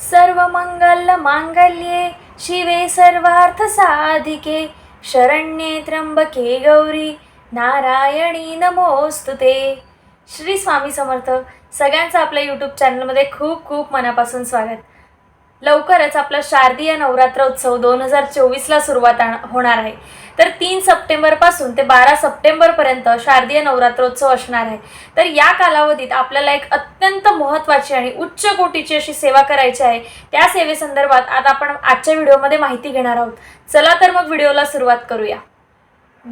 सर्व मंगल मांगल्ये शिवे सर्वार्थ साधिके शरण्ये त्र्यंबके गौरी नारायणी नमोस्तुते. श्री स्वामी समर्थ सगळ्यांचं आपल्या यूट्यूब चॅनलमध्ये खूप खूप मनापासून स्वागत. लवकरच आपला शारदीय नवरात्र उत्सव दोन हजार चोवीसला सुरुवात आण- होणार आहे. तर तीन सप्टेंबरपासून ते बारा सप्टेंबरपर्यंत शारदीय नवरात्रोत्सव असणार आहे. तर या कालावधीत आपल्याला एक अत्यंत महत्त्वाची आणि उच्च कोटीची अशी सेवा करायची आहे. त्या सेवेसंदर्भात आता आपण आजच्या व्हिडिओमध्ये माहिती घेणार आहोत. चला तर मग व्हिडिओला सुरुवात करूया.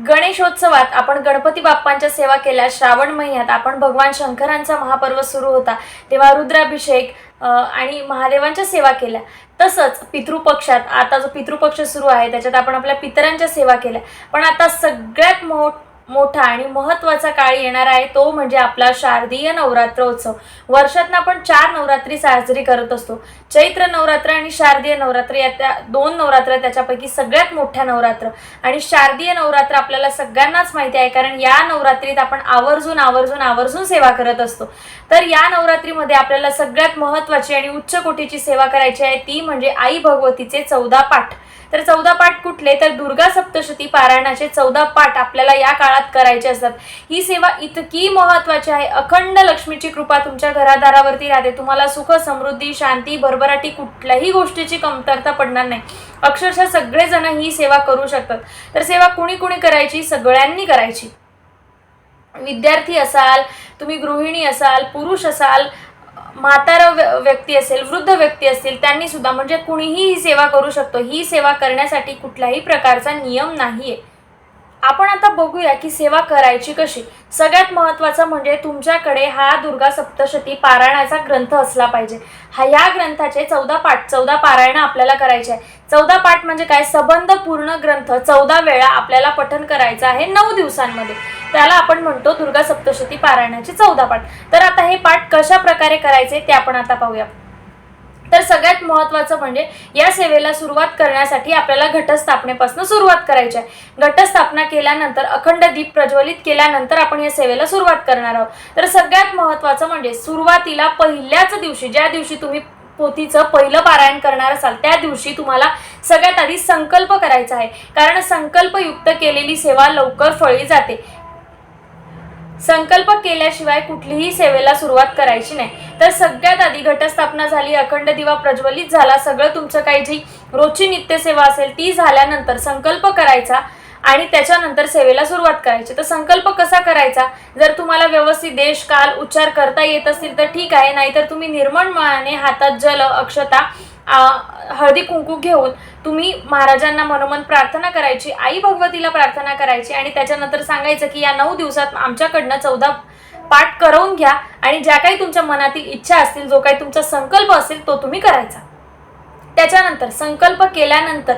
गणेशोत्सवात आपण गणपती बाप्पांच्या सेवा केल्या. श्रावण महिन्यात आपण भगवान शंकरांचा महापर्व सुरू होता. तेव्हा रुद्राभिषेक आणि महादेवांच्या सेवा केल्या. तसंच पितृपक्षात आता जो पितृपक्ष सुरू आहे त्याच्यात आपण आपल्या पितरांच्या सेवा केल्या. पण आता सगळ्यात मोठ मोठा आणि महत्त्वाचा काळ येणार आहे तो म्हणजे आपला शारदीय नवरात्र उत्सव वर्षातनं आपण चार नवरात्री साजरी करत असतो. चैत्र नवरात्र आणि शारदीय नवरात्र या त्या दोन नवरात्र त्याच्यापैकी सगळ्यात मोठ्या नवरात्र. आणि शारदीय नवरात्र आपल्याला सगळ्यांनाच माहिती आहे कारण या नवरात्रीत आपण आवर्जून आवर्जून आवर्जून सेवा करत असतो. तर या नवरात्रीमध्ये आपल्याला सगळ्यात महत्त्वाची आणि उच्च कोटीची सेवा करायची आहे ती म्हणजे आई भगवतीचे चौदा पाठ. तर चौदा पाठ कुठले? तर दुर्गा सप्तशती पारायणाचे चौदा पाठ आपल्याला या काळात करायचे असतात. ही सेवा इतकी महत्वाची आहे. अखंड लक्ष्मीची कृपा तुमच्या घरादारावरती राहते. तुम्हाला सुख समृद्धी शांती भरभराटी कुठल्याही गोष्टीची कमतरता पडणार नाही. अक्षरशः सगळेजण ही सेवा करू शकतात. तर सेवा कुणी कुणी करायची? सगळ्यांनी करायची. विद्यार्थी असाल तुम्ही गृहिणी असाल पुरुष असाल म्हातारा व्यक्ती असेल वृद्ध व्यक्ती असतील त्यांनी सुद्धा म्हणजे कुणीही ही सेवा करू शकतो. ही सेवा करण्यासाठी कुठल्याही प्रकारचा नियम नाहीये. आपण आता बघूया की सेवा करायची कशी. सगळ्यात महत्त्वाचं म्हणजे तुमच्याकडे हा दुर्गा सप्तशती पारायणाचा ग्रंथ असला पाहिजे. हा या ग्रंथाचे चौदा पाठ चौदा पारायण आपल्याला करायचे आहे. चौदा पाठ म्हणजे काय? सबंध पूर्ण ग्रंथ चौदा वेळा आपल्याला पठन करायचं आहे नऊ दिवसांमध्ये. त्याला आपण म्हणतो दुर्गा सप्तशती पारायणाचे चौदा पाठ. तर आता हे पाठ कशा प्रकारे करायचे ते आपण आता पाहूया. तर सगळ्यात महत्त्वाचं म्हणजे या सेवेला सुरुवात करण्यासाठी आपल्याला घटस्थापनेपासून सुरुवात करायची आहे. घटस्थापना केल्यानंतर अखंड दीप प्रज्वलित केल्यानंतर आपण या सेवेला सुरुवात करणार आहोत. तर सगळ्यात महत्त्वाचं म्हणजे सुरुवातीला पहिल्याच दिवशी ज्या दिवशी तुम्ही पोथीचं पहिलं पारायण करणार असाल त्या दिवशी तुम्हाला सगळ्यात आधी संकल्प करायचा आहे. कारण संकल्पयुक्त केलेली सेवा लवकर फळी जाते. संकल्प केल्याशिवाय कुठलीही सेवेला सुरुवात करायची नाही. तर सगळ्यात आधी घटस्थापना झाली अखंड दिवा प्रज्वलित झाला सगळं तुमचं काही जी रोजची नित्यसेवा असेल ती झाल्यानंतर संकल्प करायचा आणि त्याच्यानंतर सेवेला सुरुवात करायची. तर संकल्प कसा करायचा? जर तुम्हाला व्यवस्थित देश काल उच्चार करता येत असतील तर ठीक आहे नाहीतर तुम्ही निर्मळ मनाने हातात जल अक्षता हळदी कुंकू घेऊन तुम्ही महाराजांना मनोमन प्रार्थना करायची आई भगवतीला प्रार्थना करायची आणि त्याच्यानंतर सांगायचं की या नऊ दिवसात आमच्याकडनं चौदा पाठ करवून घ्या आणि ज्या काही तुमच्या मनातील इच्छा असतील जो काही तुमचा संकल्प असेल तो तुम्ही करायचा. त्याच्यानंतर संकल्प केल्यानंतर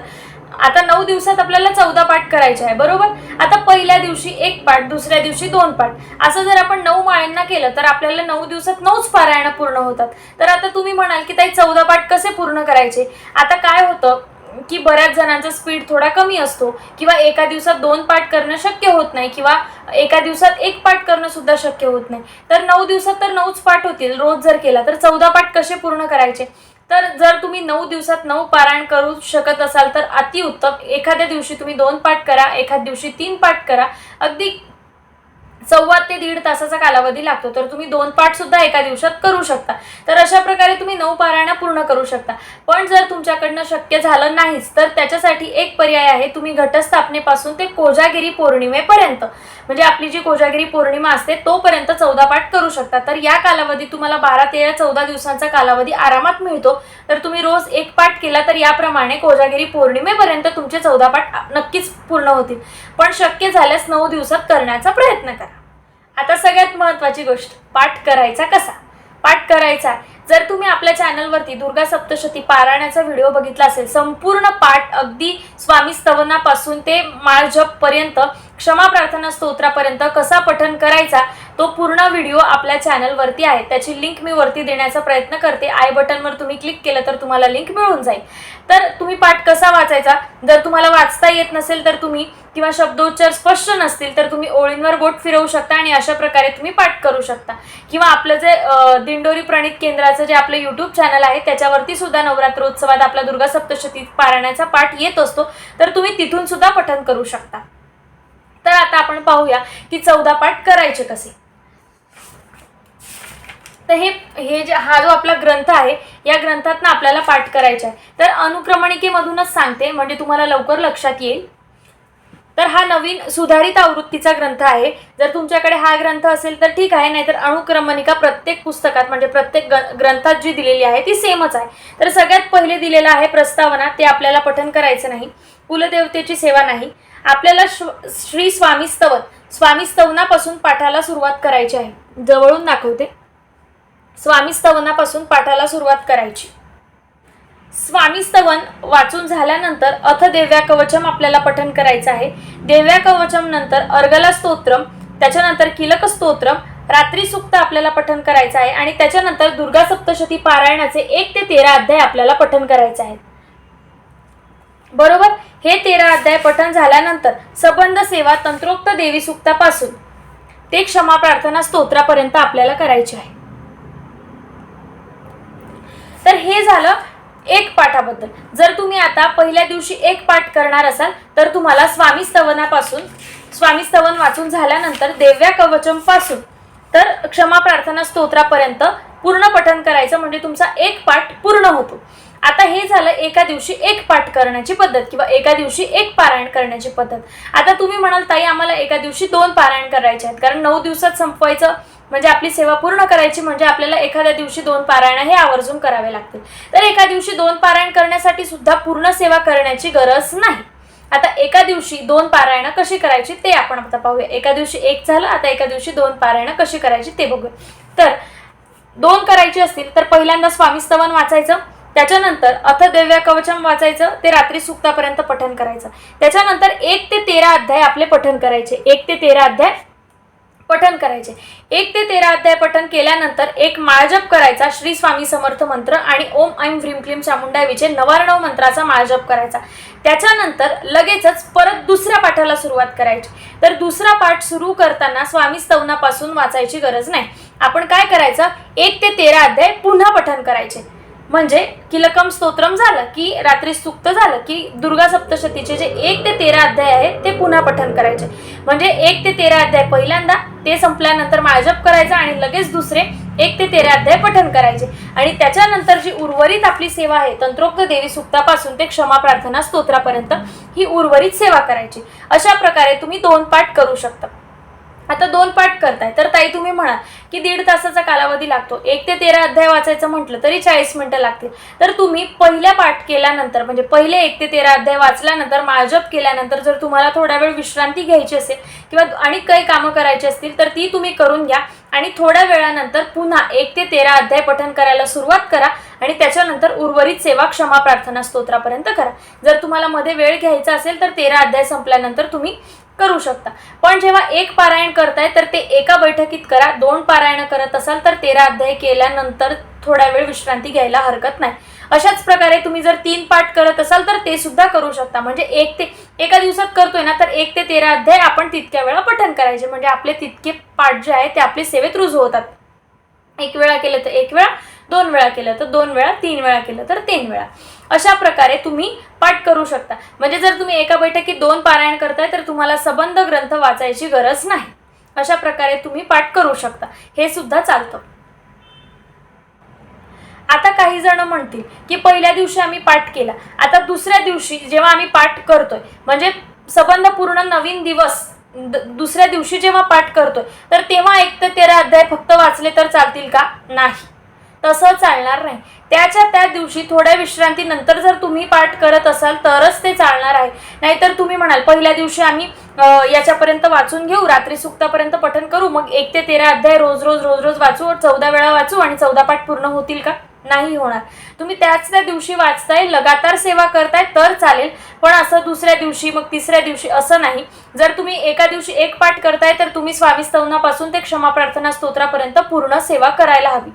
आता नऊ दिवसात आपल्याला चौदा पाठ करायचे आहे बरोबर? आता पहिल्या दिवशी एक पाठ दुसऱ्या दिवशी दोन पाठ. असं जर आपण नऊ माळ्यांना केलं तर आपल्याला नऊ दिवसात नऊच पारायणं पूर्ण होतात. तर आता तुम्ही म्हणाल की ताई चौदा पाठ कसे पूर्ण करायचे? आता काय होतं की बऱ्याच जणांचा स्पीड थोडा कमी असतो किंवा एका दिवसात दोन पाठ करणं शक्य होत नाही किंवा एका दिवसात एक पाठ करणं सुद्धा शक्य होत नाही. तर नऊ दिवसात तर नऊच पाठ होतील रोज जर केला तर चौदा पाठ कसे पूर्ण करायचे? तर जर तुम्ही नऊ दिवसात नऊ पारायण करू शकत असाल तर अतिउत्तम. एखाद्या दिवशी तुम्ही दोन पाठ करा एखाद्या दिवशी तीन पाठ करा. अगदी सव्वा ते दीड तासाचा कालावधी लागतो. तर तुम्ही दोन पाठ सुद्धा एका दिवसात करू शकता. तर अशा प्रकारे तुम्ही नऊ पारायणं पूर्ण करू शकता. पण जर तुमच्याकडनं शक्य झालं नाहीच तर त्याच्यासाठी एक पर्याय आहे तुम्ही घटस्थापनेपासून ते कोजागिरी पौर्णिमेपर्यंत म्हणजे आपली जी कोजागिरी पौर्णिमा असते तोपर्यंत चौदा पाठ करू शकता. तर या कालावधीत तुम्हाला बारा तेरा चौदा दिवसांचा कालावधी आरामात मिळतो. तर तुम्ही रोज एक पाठ केला तर याप्रमाणे कोजागिरी पौर्णिमेपर्यंत तुमचे चौदा पाठ नक्कीच पूर्ण होतील. पण शक्य झाल्यास नऊ दिवसात करण्याचा प्रयत्न करा. आता सगळ्यात महत्त्वाची गोष्ट पाठ करायचा कसा? पाठ करायचा जर तुम्ही आपल्या चॅनलवरती दुर्गा सप्तशती पारायणाचा व्हिडिओ बघितला असेल संपूर्ण पाठ अगदी स्वामी स्तवनापासून ते माळ पर्यंत क्षमा प्रार्थना स्तोत्रापर्यंत कसा पठन करायचा तो पूर्ण व्हिडिओ आपल्या चॅनलवरती आहे. त्याची लिंक मी वरती देण्याचा प्रयत्न करते. आय बटनवर तुम्ही क्लिक केलं तर तुम्हाला लिंक मिळून जाईल. तर तुम्ही पाठ कसा वाचायचा? जर तुम्हाला वाचता येत नसेल तर तुम्ही किंवा शब्दोच्चार स्पष्ट नसतील तर तुम्ही ओळींवर बोट फिरवू शकता आणि अशा प्रकारे तुम्ही पाठ करू शकता. किंवा आपलं जे दिंडोरी प्रणित केंद्राचं जे आपलं यूट्यूब चॅनल आहे त्याच्यावरती सुद्धा नवरात्रोत्सवात आपला दुर्गा सप्तशती पारायणाचा पाठ येत असतो. तर तुम्ही तिथून सुद्धा पठन करू शकता. तर आता आपण पाहूया की चौदा पाठ करायचे कसे. तर हे हे जे हा जो आपला ग्रंथ आहे या ग्रंथातनं आपल्याला पाठ करायचा आहे. तर अनुक्रमणिकेमधूनच सांगते म्हणजे तुम्हाला लवकर लक्षात येईल. तर हा नवीन सुधारित आवृत्तीचा ग्रंथ आहे. जर तुमच्याकडे हा ग्रंथ असेल तर ठीक आहे नाहीतर अणुक्रमणिका प्रत्येक पुस्तकात म्हणजे प्रत्येक ग्रंथात जी दिलेली आहे ती सेमच आहे. तर सगळ्यात पहिले दिलेलं आहे प्रस्तावना ते आपल्याला पठन करायचं नाही. कुलदेवतेची सेवा नाही. आपल्याला श्री स्वामी स्तवन स्वामी स्तवनापासून पाठाला सुरुवात करायची आहे. जवळून दाखवते. स्वामी स्तवनापासून पाठाला सुरुवात करायची. स्वामी स्तवन वाचून झाल्यानंतर अथ देव्या कवचम आपल्याला पठन करायचं आहे. देव्या कवचम नंतर अर्गला स्तोत्रम त्याच्यानंतर किलक स्तोत्रम रात्री सुक्त आपल्याला पठन करायचं आहे आणि त्याच्यानंतर दुर्गा सप्तशती पारायणाचे एक ते तेरा अध्याय आपल्याला पठन करायचे आहेत बरोबर? हे तेरा अध्याय पठन झाल्यानंतर सबंध सेवा तंत्रोक्त देवी सुक्तापासून. ते क्षमा प्रार्थना स्तोत्रापर्यंत आपल्याला करायचे आहे. तर हे झालं एक पाठाबद्दल. जर तुम्ही आता पहिल्या दिवशी एक पाठ करणार असाल तर तुम्हाला स्वामी स्तवनापासून स्वामी स्तवन वाचून झाल्यानंतर देव्या कवचमपासून तर क्षमा प्रार्थना स्तोत्रापर्यंत पूर्ण पठन करायचं म्हणजे तुमचा एक पाठ पूर्ण होतो. आता हे झालं एका दिवशी एक पाठ करण्याची पद्धत किंवा एका दिवशी एक पारायण करण्याची पद्धत. आता तुम्ही म्हणाल ताई आम्हाला एका दिवशी दोन पारायण करायचे आहेत. कारण नऊ दिवसात संपवायचं म्हणजे आपली सेवा पूर्ण करायची म्हणजे आपल्याला एखाद्या दिवशी दोन पारायण हे आवर्जून करावे लागतील. तर एका दिवशी दोन पारायण करण्यासाठी सुद्धा पूर्ण सेवा करण्याची गरज नाही. आता एका दिवशी दोन पारायणं कशी करायची ते आपण आता पाहूया. एका दिवशी एक झालं आता एका दिवशी दोन पारायणं कशी करायची ते बघूया. तर दोन करायची असतील तर पहिल्यांदा स्वामी स्तवन वाचायचं. त्याच्यानंतर अथ देव्या कवचम वाचायचं ते रात्री सुक्तापर्यंत पठन करायचं. त्याच्यानंतर एक ते तेरा अध्याय आपले पठन करायचे. एक ते तेरा अध्याय पठन करायचे. एक ते तेरा अध्याय पठन केल्यानंतर एक माळजप करायचा श्री स्वामी समर्थ मंत्र आणि ओम ऐम व्रीम क्लीम चामुंडा नवारणव मंत्राचा माळजप करायचा. त्याच्यानंतर लगेचच परत दुसऱ्या पाठाला सुरुवात करायची. तर दुसरा पाठ सुरू करताना स्वामी स्तवनापासून वाचायची गरज नाही. आपण काय करायचं? एक ते तेरा अध्याय पुन्हा पठन करायचे. म्हणजे किलकम स्तोत्रम झालं की रात्री सुक्त झालं की दुर्गा सप्तशतीचे जे एक ते तेरा अध्याय आहेत ते पुन्हा पठन करायचे. म्हणजे एक ते तेरा अध्याय पहिल्यांदा ते संपल्यानंतर माळजप करायचा आणि लगेच दुसरे एक ते तेरा अध्याय पठन करायचे. आणि त्याच्यानंतर जी उर्वरित आपली सेवा आहे तंत्रोक्त देवी सुक्तापासून ते क्षमा प्रार्थना स्तोत्रापर्यंत ही उर्वरित सेवा करायची. अशा प्रकारे तुम्ही दोन पाठ करू शकता. आता दोन पाठ करताय. तर ताई तुम्ही म्हणाल की दीड तासाचा कालावधी लागतो. एक ते तेरा अध्याय वाचायचं म्हटलं तरी चाळीस मिनटं लागतील. तर तुम्ही पहिल्या पाठ केल्यानंतर म्हणजे पहिले एक ते तेरा अध्याय वाचल्यानंतर माळजप केल्यानंतर जर तुम्हाला थोडा वेळ विश्रांती घ्यायची असेल किंवा आणि काही कामं करायची असतील तर ती तुम्ही करून घ्या आणि थोड्या वेळानंतर पुन्हा एक ते तेरा अध्याय पठन करायला सुरुवात करा आणि त्याच्यानंतर उर्वरित सेवा क्षमा प्रार्थना स्तोत्रापर्यंत करा. जर तुम्हाला मध्ये वेळ घ्यायचा असेल तर तेरा अध्याय संपल्यानंतर तुम्ही करू शकता. पण जेव्हा एक पारायण करताय तर ते एका बैठकीत करा. दोन पारायण करत असाल तर तेरा अध्याय केल्यानंतर थोडा वेळ विश्रांती घ्यायला हरकत नाही. अशाच प्रकारे तुम्ही जर तीन पाठ करत असाल तर ते सुद्धा करू शकता. म्हणजे एक ते एका दिवसात करतोय ना तर एक ते तेरा अध्याय आपण तितक्या वेळा पठन करायचे. म्हणजे आपले तितके पाठ जे आहे ते आपले सेवेत रुजू होतात. एक वेळा केलं तर एक वेळा दोन वेळा केलं तर दोन वेळा तीन वेळा केलं तर तीन वेळा. अशा प्रकारे तुम्ही पाठ करू शकता. म्हणजे जर तुम्ही एका बैठकीत दोन पारायण करताय तर तुम्हाला सबंध ग्रंथ वाचायची गरज नाही. अशा प्रकारे तुम्ही पाठ करू शकता. हे सुद्धा चालतं. आता काही जण म्हणतील की पहिल्या दिवशी आम्ही पाठ केला. आता दुसऱ्या दिवशी जेव्हा आम्ही पाठ करतोय म्हणजे सबंध पूर्ण नवीन दिवस दुसऱ्या दिवशी जेव्हा पाठ करतोय तर तेव्हा एक तर तेरा अध्याय फक्त वाचले तर चालतील का? नाही. तसं चालणार नाही. त्याच्या त्या दिवशी थोड्या विश्रांतीनंतर जर तुम्ही पाठ करत असाल तरच ते चालणार आहे. नाहीतर तुम्ही म्हणाल पहिल्या दिवशी आम्ही याच्यापर्यंत वाचून घेऊ रात्री सुक्तापर्यंत पठन करू मग एक ते तेरा अध्याय रोज रोज रोज रोज वाचू चौदा वेळा वाचू आणि चौदा पाठ पूर्ण होतील का? नाही होणार. तुम्ही त्याच त्या दिवशी वाचताय लगातार सेवा करताय तर चालेल. पण असं दुसऱ्या दिवशी मग तिसऱ्या दिवशी असं नाही. जर तुम्ही एका दिवशी एक पाठ करताय तर तुम्ही स्वामी स्तवनापासून ते क्षमा प्रार्थना स्तोत्रापर्यंत पूर्ण सेवा करायला हवी.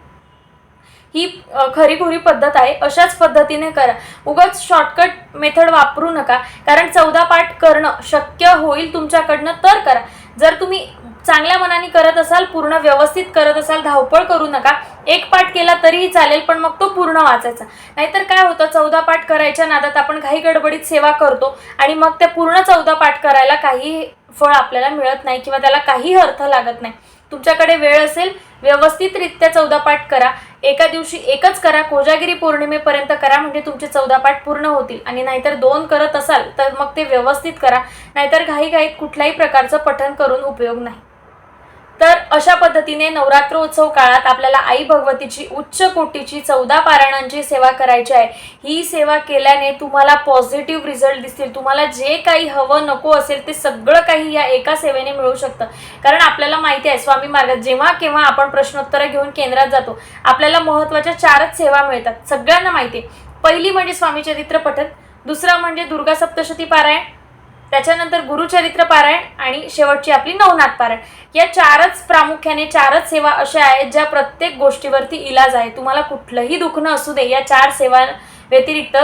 ही खरीखुरी पद्धत आहे अशाच पद्धतीने करा. उगाच शॉर्टकट मेथड वापरू नका. कारण चौदा पाठ करणं शक्य होईल तुमच्याकडनं तर करा. जर तुम्ही चांगल्या मनाने करत असाल पूर्ण व्यवस्थित करत असाल धावपळ करू नका एक पाठ केला तरीही चालेल पण मग तो पूर्ण वाचायचा. नाहीतर काय होतं चौदा पाठ करायच्या नादात आपण घाई गडबडीत सेवा करतो आणि मग त्या पूर्ण चौदा पाठ करायला काही फळ आपल्याला मिळत नाही किंवा त्याला काही अर्थ लागत नाही. तुमच्याकडे वेळ असेल व्यवस्थितरित्या चौदा पाठ करा. एका दिवशी एकच करा कोजागिरी पौर्णिमेपर्यंत करा म्हणजे तुमचे चौदा पाठ पूर्ण होतील. आणि नाहीतर दोन करत असाल तर मग ते व्यवस्थित करा. नाहीतर घाईघाईत कुठल्याही प्रकारचं पठण करून उपयोग नाही. तर अशा पद्धतीने नवरात्र उत्सव काळात आपल्याला आई भगवतीची उच्च कोटीची चौदा पारायणांची सेवा करायची आहे. ही सेवा केल्याने तुम्हाला पॉझिटिव्ह रिझल्ट दिसतील. तुम्हाला जे काही हवं नको असेल ते सगळं काही या एका सेवेने मिळू शकतं. कारण आपल्याला माहिती आहे स्वामी मार्गात जेव्हा केव्हा आपण प्रश्नोत्तरं घेऊन केंद्रात जातो आपल्याला महत्त्वाच्या चारच सेवा मिळतात. सगळ्यांना माहिती आहे. पहिली म्हणजे स्वामी चरित्र पठण दुसरा म्हणजे दुर्गा सप्तशती पारायण त्याच्यानंतर गुरुचरित्र पारायण आणि शेवटची आपली नवनाथ पारायण. या चारच प्रामुख्याने चारच सेवा अशा आहेत ज्या प्रत्येक गोष्टीवरती इलाज आहे. तुम्हाला कुठलंही दुखणं असू दे या चार सेवा व्यतिरिक्त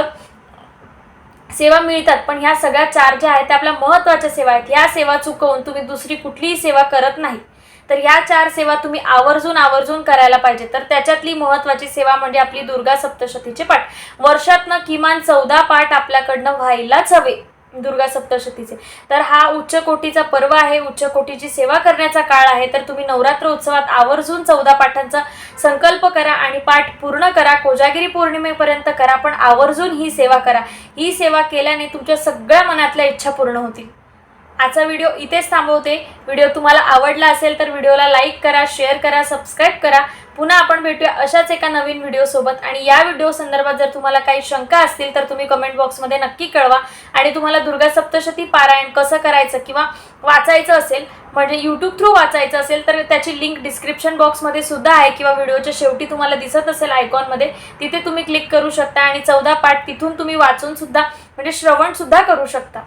सेवा मिळतात. पण ह्या सगळ्या चार ज्या आहेत त्या आपल्या महत्त्वाच्या सेवा आहेत. ह्या सेवा चुकवून तुम्ही दुसरी कुठलीही सेवा करत नाही. तर ह्या चार सेवा तुम्ही आवर्जून आवर्जून करायला पाहिजे. तर त्याच्यातली महत्त्वाची सेवा म्हणजे आपली दुर्गा सप्तशतीचे पाठ. वर्षातनं किमान चौदा पाठ आपल्याकडनं व्हायलाच हवे. दुर्गा सप्तशतीचे. तर हा उच्च कोटीचा पर्व आहे. उच्च कोटीची सेवा करण्याचा काळ आहे. तर तुम्ही नवरात्र उत्सवात आवर्जून चौदा पाठांचा संकल्प करा आणि पाठ पूर्ण करा. कोजागिरी पौर्णिमेपर्यंत करा पण आवर्जून ही सेवा करा. ही सेवा केल्याने तुमच्या सगळ्या मनातल्या इच्छा पूर्ण होतील. आजचा व्हिडिओ इथेच थांबवते. व्हिडिओ तुम्हाला आवडला असेल तर व्हिडिओला लाईक करा शेअर करा सबस्क्राईब करा. पुन्हा आपण भेटूया अशाच एका नवीन व्हिडिओसोबत आणि या व्हिडिओ संदर्भात जर तुम्हाला काही शंका असतील तर तुम्ही कमेंट बॉक्समध्ये नक्की कळवा. आणि तुम्हाला दुर्गा सप्तशती पारायण कसं करायचं किंवा वाचायचं असेल म्हणजे यूट्यूब थ्रू वाचायचं असेल तर त्याची लिंक डिस्क्रिप्शन बॉक्समध्ये सुद्धा आहे किंवा व्हिडिओच्या शेवटी तुम्हाला दिसत असेल आयकॉनमध्ये तिथे तुम्ही क्लिक करू शकता. आणि चौदा पाठ तिथून तुम्ही वाचून सुद्धा म्हणजे श्रवणसुद्धा करू शकता.